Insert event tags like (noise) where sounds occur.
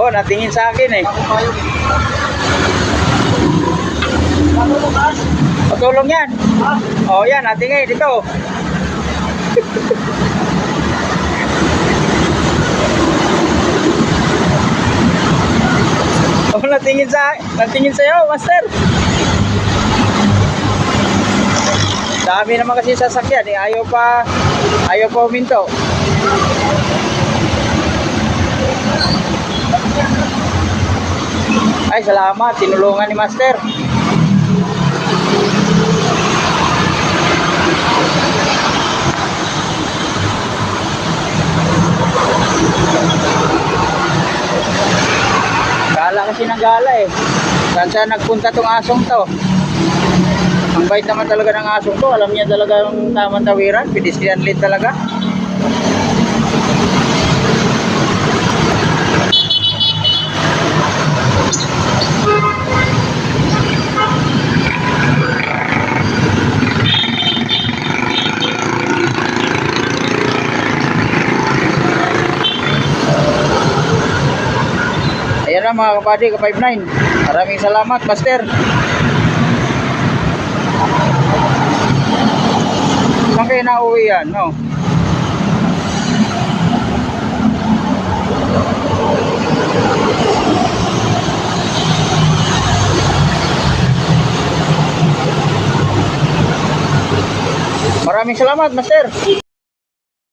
Oh, natingin sa akin eh. Patulong yan. Oh, yan, natingin dito. (laughs) oh, natingin sa natingin sa iyo, master. Dami naman kasi sasakyan eh. Ayaw pa ayaw pa huminto. Ay, salamat. Tinulungan ni Master. Gala kasi ng gala eh. Saan siya nagpunta tong asong to? Ang bait naman talaga ng asong to. Alam niya talaga ang tamang tawiran. Pedestrian lane talaga. Na mga kapadi, ka-59. Maraming salamat, Master. Saan kayo nauwi yan, no? Maraming salamat, Master.